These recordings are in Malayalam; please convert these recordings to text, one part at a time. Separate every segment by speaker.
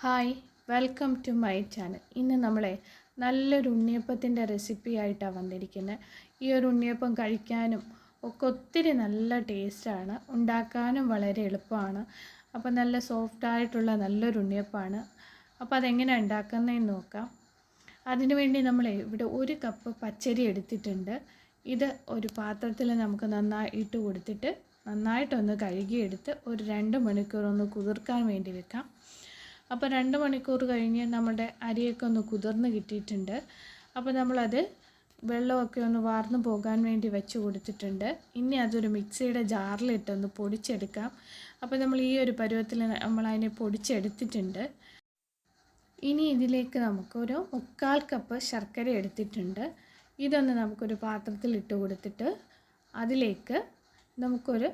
Speaker 1: Hi welcome to my channel. ഇന്ന് നമ്മളെ നല്ലൊരു ഉണ്ണിയപ്പത്തിന്റെ റെസിപ്പി ആയിട്ടാണ് വന്നിരിക്കുന്നത്. ഈ ഒരു ഉണ്ണിയപ്പം കഴിക്കാനും ഒക്കെ ഒത്തിരി നല്ല ടേസ്റ്റാണ്. ഉണ്ടാക്കാനും വളരെ എളുപ്പമാണ്. അപ്പോൾ നല്ല സോഫ്റ്റ് ആയിട്ടുള്ള നല്ലൊരു ഉണ്ണിയപ്പമാണ്. അപ്പോൾ അതെങ്ങനെ ഉണ്ടാക്കുന്നതെന്ന് നോക്കാം. അതിനുവേണ്ടി നമ്മൾ ഇവിടെ ഒരു കപ്പ് പച്ചരി എടുത്തിട്ടുണ്ട്. ഇത് ഒരു പാത്രത്തിൽ നമുക്ക് നന്നായി ഇട്ട് കൊടുത്തിട്ട് നന്നായിട്ടൊന്ന് കഴുകിയെടുത്ത് ഒരു രണ്ട് മണിക്കൂർ ഒന്ന് കുതിർക്കാൻ വേണ്ടി വെക്കാം. അപ്പോൾ രണ്ട് മണിക്കൂർ കഴിഞ്ഞ് നമ്മുടെ അരിയൊക്കെ ഒന്ന് കുതിർന്ന് കിട്ടിയിട്ടുണ്ട്. അപ്പോൾ നമ്മളത് വെള്ളമൊക്കെ ഒന്ന് വാർന്നു പോകാൻ വേണ്ടി വെച്ച് കൊടുത്തിട്ടുണ്ട്. ഇനി അതൊരു മിക്സിയുടെ ജാറിലിട്ടൊന്ന് പൊടിച്ചെടുക്കാം. അപ്പോൾ നമ്മൾ ഈ ഒരു പരുവത്തിൽ നമ്മളതിനെ പൊടിച്ചെടുത്തിട്ടുണ്ട്. ഇനി ഇതിലേക്ക് നമുക്കൊരു മുക്കാൽ കപ്പ് ശർക്കര എടുത്തിട്ടുണ്ട്. ഇതൊന്ന് നമുക്കൊരു പാത്രത്തിൽ ഇട്ട് കൊടുത്തിട്ട് അതിലേക്ക് നമുക്കൊരു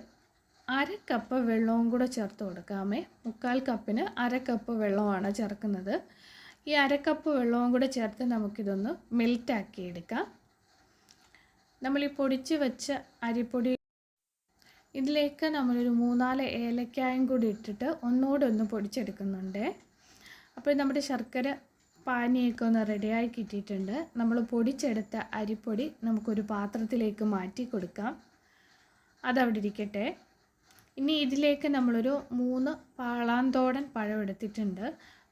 Speaker 1: അര കപ്പ് വെള്ളവും കൂടെ ചേർത്ത് കൊടുക്കാമേ. മുക്കാൽ കപ്പിന് അര കപ്പ് വെള്ളമാണ് ചേർക്കുന്നത്. ഈ അര കപ്പ് വെള്ളവും കൂടെ ചേർത്ത് നമുക്കിതൊന്ന് മെൽറ്റാക്കി എടുക്കാം. നമ്മൾ ഈ പൊടിച്ച് വെച്ച അരിപ്പൊടി ഇതിലേക്ക് നമ്മളൊരു മൂന്നാൽ ഏലക്കായും കൂടി ഇട്ടിട്ട് ഒന്നുകൂടെ ഒന്ന് പൊടിച്ചെടുക്കുന്നുണ്ട്. അപ്പോൾ നമ്മുടെ ശർക്കര പാനിയൊക്കെ ഒന്ന് റെഡിയായി കിട്ടിയിട്ടുണ്ട്. നമ്മൾ പൊടിച്ചെടുത്ത അരിപ്പൊടി നമുക്കൊരു പാത്രത്തിലേക്ക് മാറ്റി കൊടുക്കാം. അതവിടെ ഇരിക്കട്ടെ. ഇനി ഇതിലേക്ക് നമ്മളൊരു മൂന്ന് പാളാന്തോടൻ പഴം എടുത്തിട്ടുണ്ട്.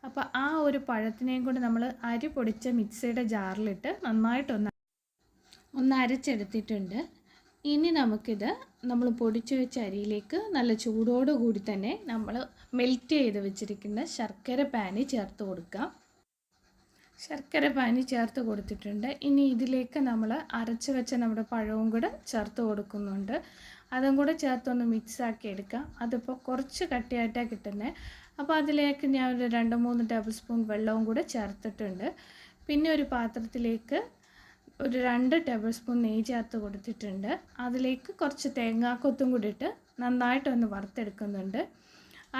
Speaker 1: അപ്പോൾ ആ ഒരു പഴത്തിനെയും കൊണ്ട് നമ്മൾ അരി പൊടിച്ച മിക്സിയുടെ ജാറിലിട്ട് നന്നായിട്ടൊന്ന് ഒന്ന് അരച്ചെടുത്തിട്ടുണ്ട്. ഇനി നമുക്കിത് നമ്മൾ പൊടിച്ചു വെച്ച അരിയിലേക്ക് നല്ല ചൂടോടു കൂടി തന്നെ നമ്മൾ മെൽറ്റ് ചെയ്ത് വെച്ചിരിക്കുന്ന ശർക്കര പാനി ചേർത്ത് കൊടുക്കാം. ശർക്കര പാനി ചേർത്ത് കൊടുത്തിട്ടുണ്ട്. ഇനി ഇതിലേക്ക് നമ്മൾ അരച്ച് വെച്ച നമ്മുടെ പഴവും കൂടെ ചേർത്ത് കൊടുക്കുന്നുണ്ട്. അതും കൂടെ ചേർത്തൊന്ന് മിക്സാക്കി എടുക്കാം. അതിപ്പോൾ കുറച്ച് കട്ടിയായിട്ടാണ് കിട്ടുന്നത് അപ്പോൾ അതിലേക്ക് ഞാൻ ഒരു രണ്ട് മൂന്ന് ടേബിൾ സ്പൂൺ വെള്ളവും കൂടെ ചേർത്തിട്ടുണ്ട്. പിന്നെ ഒരു പാത്രത്തിലേക്ക് ഒരു രണ്ട് ടേബിൾ സ്പൂൺ നെയ്യ് ചേർത്ത് കൊടുത്തിട്ടുണ്ട്. അതിലേക്ക് കുറച്ച് തേങ്ങാക്കൊത്തും കൂടി ഇട്ട് നന്നായിട്ടൊന്ന് വറുത്തെടുക്കുന്നുണ്ട്.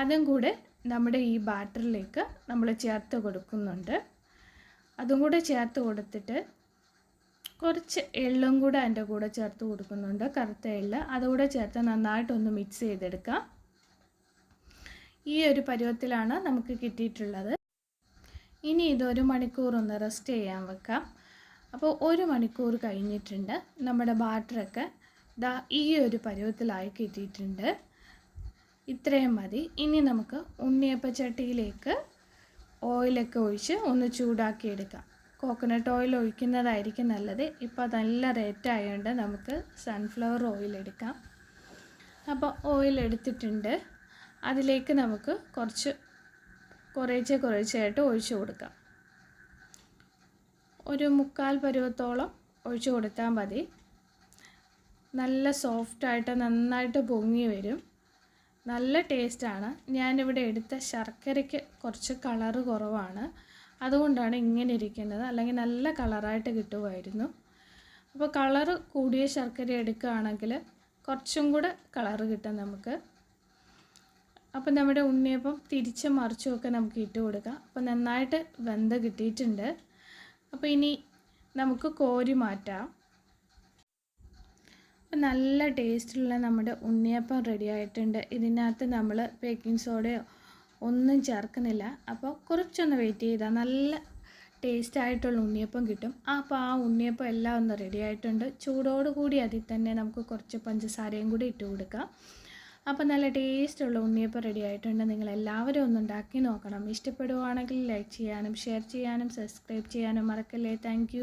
Speaker 1: അതും കൂടെ നമ്മുടെ ഈ ബാറ്ററിലേക്ക് നമ്മൾ ചേർത്ത് കൊടുക്കുന്നുണ്ട്. അതും കൂടെ ചേർത്ത് കൊടുത്തിട്ട് കുറച്ച് എള്ളും കൂടെ അതിന്റെ കൂടെ ചേർത്ത് കൊടുക്കുന്നുണ്ട്. കറുത്ത എള്ള്. അതുകൂടെ ചേർത്ത് നന്നായിട്ടൊന്ന് മിക്സ് ചെയ്തെടുക്കാം. ഈ ഒരു പരുവത്തിലാണ് നമുക്ക് കിട്ടിയിട്ടുള്ളത്. ഇനി ഇതൊരു മണിക്കൂർ ഒന്ന് റെസ്റ്റ് ചെയ്യാൻ വെക്കാം. അപ്പോൾ ഒരു മണിക്കൂർ കഴിഞ്ഞിട്ടുണ്ട്. നമ്മുടെ ബാറ്ററൊക്കെ ദാ ഈ ഒരു പരുവത്തിലായി കിട്ടിയിട്ടുണ്ട്. ഇത്രയും മതി. ഇനി നമുക്ക് ഉണ്ണിയപ്പച്ചട്ടിയിലേക്ക് ഓയിലൊക്കെ ഒഴിച്ച് ഒന്ന് ചൂടാക്കി എടുക്കാം കോക്കനട്ട് ഓയിൽ ഒഴിക്കുന്നതായിരിക്കും നല്ലത്. ഇപ്പോൾ നല്ല റേറ്റ് ആയതുകൊണ്ട് നമുക്ക് സൺഫ്ലവർ ഓയിൽ എടുക്കാം. അപ്പോൾ ഓയിൽ എടുത്തിട്ടുണ്ട്. അതിലേക്ക് നമുക്ക് കുറച്ച് കുറേശ്ശെ കുറേശ്ശെയായിട്ട് ഒഴിച്ചു കൊടുക്കാം. ഒരു മുക്കാൽ പരുവത്തോളം ഒഴിച്ചു കൊടുത്താൽ മതി. നല്ല സോഫ്റ്റായിട്ട് നന്നായിട്ട് പൊങ്ങി വരും. നല്ല ടേസ്റ്റാണ് ഞാനിവിടെ എടുത്ത ശർക്കരയ്ക്ക് കുറച്ച് കളറ് കുറവാണ്. അതുകൊണ്ടാണ് ഇങ്ങനെ ഇരിക്കുന്നത് അല്ലെങ്കിൽ നല്ല കളറായിട്ട് കിട്ടുമായിരുന്നു. അപ്പോൾ കളറ് കൂടിയ ശർക്കര എടുക്കുകയാണെങ്കിൽ കുറച്ചും കൂടെ കളറ് കിട്ടും നമുക്ക്. അപ്പം നമ്മുടെ ഉണ്ണിയപ്പം തിരിച്ച് മറിച്ചുമൊക്കെ നമുക്ക് ഇട്ട് കൊടുക്കാം. അപ്പോൾ നന്നായിട്ട് വെന്ത് കിട്ടിയിട്ടുണ്ട്. അപ്പോൾ ഇനി നമുക്ക് കോരി മാറ്റാം. അപ്പം നല്ല ടേസ്റ്റുള്ള നമ്മുടെ ഉണ്ണിയപ്പം റെഡി ആയിട്ടുണ്ട്. ഇതിനകത്ത് നമ്മൾ ബേക്കിംഗ് സോഡയോ ഒന്നും ചേർക്കുന്നില്ല. അപ്പോൾ കുറച്ചൊന്ന് വെയിറ്റ് ചെയ്താൽ നല്ല ടേസ്റ്റ് ആയിട്ടുള്ള ഉണ്ണിയപ്പം കിട്ടും. അപ്പോൾ ആ ഉണ്ണിയപ്പം എല്ലാം ഒന്ന് റെഡി ആയിട്ടുണ്ട്. ചൂടോടുകൂടി അതിൽ തന്നെ നമുക്ക് കുറച്ച് പഞ്ചസാരയും കൂടി ഇട്ട് കൊടുക്കാം. അപ്പോൾ നല്ല ടേസ്റ്റുള്ള ഉണ്ണിയപ്പം റെഡി ആയിട്ടുണ്ട്. നിങ്ങൾ എല്ലാവരും ഒന്ന് ഉണ്ടാക്കി നോക്കണം. ഇഷ്ടപ്പെടുവാണെങ്കിൽ ലൈക്ക് ചെയ്യാനും ഷെയർ ചെയ്യാനും സബ്സ്ക്രൈബ് ചെയ്യാനും മറക്കല്ലേ. താങ്ക്